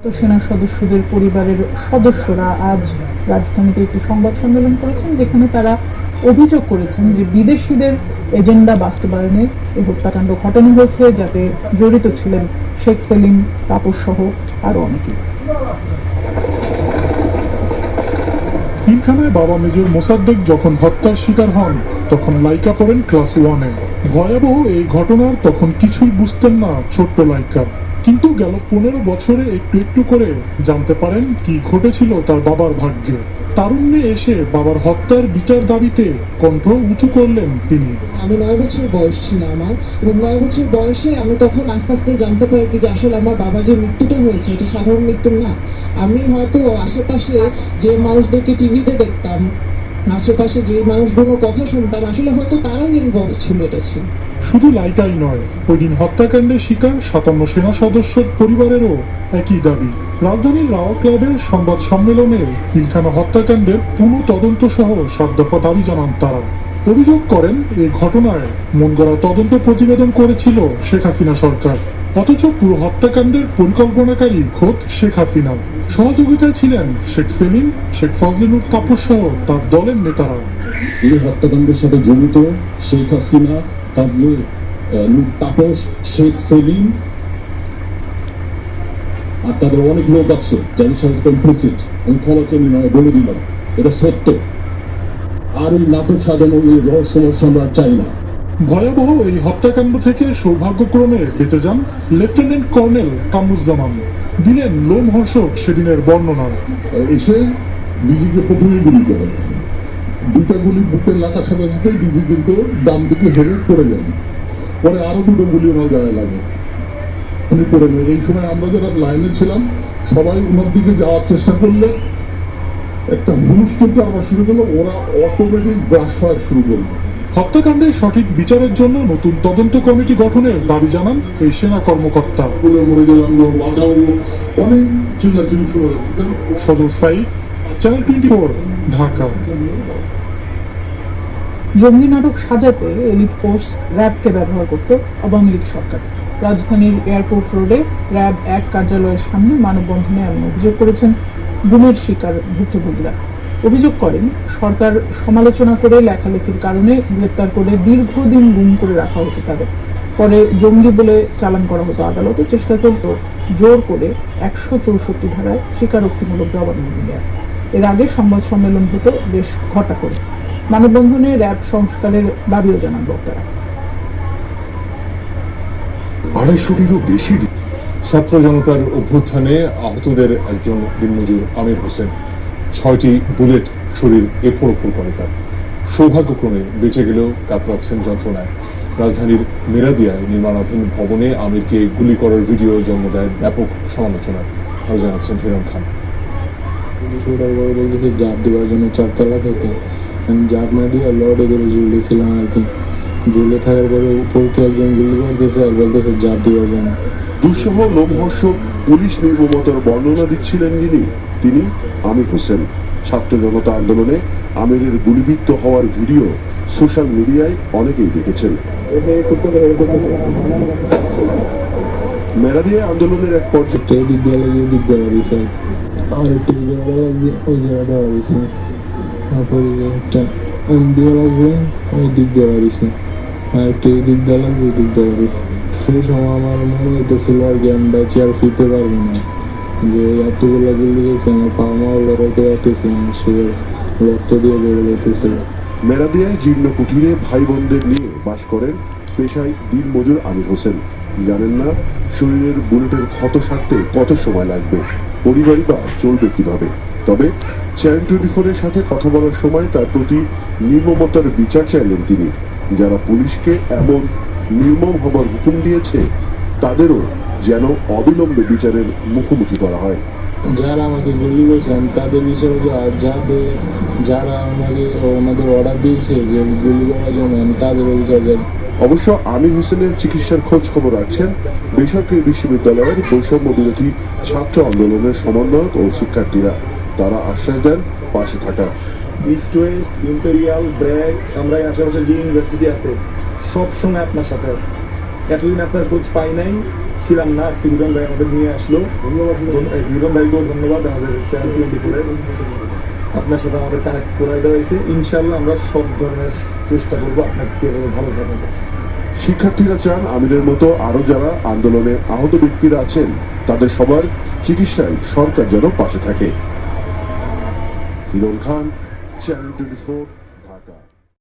সেনা সদস্যদের পরিবারের সদস্যরা আজ রাজধানীতে একটি সংবাদ সম্মেলন করেছেন, যেখানে তারা অভিযোগ করেছেন যে বিদেশিদের এজেন্ডা বাস্তবায়নে এই হত্যাকাণ্ড ঘটানো হয়েছে, যাতে জড়িত ছিলেন শেখ সেলিম, তাপস সহ আরও অনেকে পিলখানায় বাবা মেজর মোসাদ্দেক যখন হত্যার শিকার হন, তখন লাইকা পড়েন ক্লাস ওয়ানে। ভয়াবহ এই ঘটনার তখন কিছুই বুঝতেন না ছোট্ট লাইকা। কিন্তু গেল পনেরো বছরে একটু একটু করে জানতে পারেন কি ঘটেছিল তার বাবার ভাগ্যে। তারুণ্যে এসে বাবার হত্যার বিচার দাবিতে কণ্ঠ উঁচু করলেন তিনি। আমি নয় বছর বয়স ছিল আমার এবং নয় বছর বয়সে আমি তখন আস্তে আস্তে জানতে পারি যে আসলে আমার বাবার যে মৃত্যুটা হয়েছে, এটা সাধারণ মৃত্যু না। আমি হয়তো আশেপাশে যে মানুষদেরকে টিভিতে দেখতাম আশেপাশে যে মানুষগুলোর কথা শুনতাম, আসলে হয়তো তারাই ইনভলভ ছিল এটা ছিল। শুধু লাইকাই নয় ওই দিন হত্যাকাণ্ডের শিকার সাতান্ন সেনা সদস্যের পরিবারেরও একই দাবি। রাজধানীর রাওয়া ক্লাবের সংবাদ সম্মেলনে পিলখানা হত্যাকাণ্ডের পুনঃ তদন্ত সহ সাত দফা দাবি জানান তারা। অভিযোগ করেন এই ঘটনায় মন গড়া তদন্ত প্রতিবেদন করেছিল শেখ হাসিনা সরকার। অথচ পুরো হত্যাকাণ্ডের পরিকল্পনাকারী খোদ শেখ হাসিনা। সহযোগিতায় ছিলেন শেখ সেলিম, শেখ ফজলিনুর তাপস সহ তার দলের নেতারা। এই হত্যাকাণ্ডের সাথে জড়িত শেখ হাসিনা ফজলে তাপস, শেখ সেলিম আর তাদের অনেক লোক আছে, যাদের সাথে কমপ্লিসিট আমি ক্ষমা নয়, বলে দিলাম। এটা সত্য। আর এই নাটক সাজানো এই রহস্যময় আমরা চাই না। ভয়াবহ এই হত্যাকাণ্ড থেকে সৌভাগ্যক্রমে বেঁচে যান লেফটেন্যান্ট কর্নেল কামরুজ্জামান। দিলেন লোমহর্ষক সেদিনের বর্ণনা। এসে ডিজিকে প্রথমে গুলি করে দুটা গুলি বুকের লাগার সাথে সাথে ডিজি কিন্তু ডান দিকে হেরে পড়ে যান পরে আরও দুটো গুলি ওনার গায়ে লাগে। উনি পড়ে নেন এই সময় আমরা যারা লাইনে ছিলাম, সবাই ওনার দিকে যাওয়ার চেষ্টা করলে একটা হুলস্থুল আবার শুরু করল ওরা অটোমেটিক ব্রাশ ফায়ার শুরু করল। হত্যাকাণ্ডের সঠিক বিচারের জন্য নতুন তদন্ত কমিটি গঠনের দাবি জানান এই সেনা কর্মকর্তা। Sajal Sayeed channel twenty Dhaka. জঙ্গি নাটক সাজাতে এলিট ফোর্স র্যাবকে ব্যবহার করত আওয়ামী লীগ সরকার। রাজধানীর এয়ারপোর্ট রোডে র্যাব এক কার্যালয়ের সামনে মানববন্ধনে এমন অভিযোগ করেছেন। গুমের শিকার ভুক্তভোগীরা। অভিযোগ করেন সরকার সমালোচনা করে লেখালেখির কারণে গ্রেপ্তার করে দীর্ঘদিন গুম করে রাখা হতো তাদের। পরে জঙ্গি বলে চালান করা হতো আদালতে চেষ্টা চলত জোর করে একশো চৌষট্টি ধারায় স্বীকারোক্তিমূলক জবানবন্দি দেওয়া এর আগে সংবাদ সম্মেলন হতো বেশ ঘটা করে। মানববন্ধনে র্যাব সংস্কারের দাবিও জানান বক্তারা। আড়াইশোটিরও বেশি ছাত্র জনতার অভ্যুত্থানে আহতদের একজন দিনমজুর আমির হোসেন। ছয়টি বুলেট শরীর এফোর ওপর করে তার। সৌভাগ্যক্রমে বেঁচে গেলেও কাতরাচ্ছেন যন্ত্রণায়। রাজধানীর মেরাদিয়ায় নির্মাণাধীন ভবনে আমিরকে গুলি করার ভিডিও জন্ম দেয় ব্যাপক সমালোচনা আরও জানাচ্ছেন হিরণ খান। বলতেছে জাপ দেওয়ার জন্য চারতলা থেকে আমি জাপ না দিয়ে লড়ে ধরে ঝুলেছিলাম আর কি ঝুলে থাকার পরে উপর থেকে একজন গুলি করতেছে আর বলতেছে জাপ দেওয়ার জন্য দুঃসহ লোমহর্ষক পুলিশ নির্মমতার বর্ণনা দিচ্ছিলেন যিনি, তিনি আমির হোসেন। ছাত্র জনতা আন্দোলনে আমিরের গুলিবিদ্ধ হওয়ার ভিডিও সোশ্যাল মিডিয়ায় অনেকেই দেখেছেন। মেরাদিয়া আন্দোলনের এক পর্যায়ে দিয়ে দিক দেওয়া আর দেওয়া দিয়ে দিক দেওয়া দিক দেওয়া সেই সময় আমার মনে হইতেছিল আর কি, আমি বেঁচে আর ফিরতে পারব না। যে এতগুলো গুলি গেছে আমার পা মাও লড়াইতে পারতেছিলাম সে রক্ত দিয়ে বেড়ে যেতেছিল মেরাদিয়ায় জীর্ণ কুঠিরে ভাই বোনদের নিয়ে বাস করেন পেশায় দিন মজুর আমির হোসেন। জানেন না, শরীরের বুলেটের ক্ষত সারতে কত সময় লাগবে, পরিবারই বা চলবে কীভাবে। তবে চ্যানেল টোয়েন্টি ফোরের সাথে কথা বলার সময় তার প্রতি নির্মমতার বিচার চাইলেন তিনি, যারা পুলিশকে এমন নির্মম হবার হুকুম দিয়েছে তাদেরও যেন অবিলম্বে বিচারের মুখোমুখি করা হয়। যারা আমাকে গুলি করেছেন তাদের বিষয়ে যে আর যাদের যারা আমাকে ওনাদের অর্ডার দিয়েছে যে গুলি করার জন্য আমি তাদের বিষয়ে যে অবশ্য আমির হোসেনের চিকিৎসার খোঁজ খবর রাখছেন বেসরকারি বিশ্ববিদ্যালয়ের বৈষম্য বিরোধী ছাত্র আন্দোলনের সমন্বয়ক ও শিক্ষার্থীরা। তারা আশ্বাস দেন পাশে থাকা। ইস্ট ওয়েস্ট ইম্পেরিয়াল ব্র্যাক আমরা এই আশেপাশে যে ইউনিভার্সিটি আছে সব সময় আপনার সাথে আছে। এতদিন আপনার খোঁজ পাই নাই ছিলাম না আজকে হিরণ ভাই আমাদের নিয়ে আসলো। ধন্য- এই হিরণ ভাইকেও ধন্যবাদ আমাদের চ্যানেল টোয়েন্টি ফোরের আপনার সাথে আমাদের কানেক্ট করাই দেওয়া হয়েছে। ইনশাল্লাহ আমরা সব ধরনের চেষ্টা করব আপনাকে কীভাবে ভালো থাকা যায় শিক্ষার্থীরা চান আমিরের মতো আরও যারা আন্দোলনে আহত ব্যক্তিরা আছেন তাদের সবার চিকিৎসায় সরকার যেন পাশে থাকে। Hiran Khan channel twenty four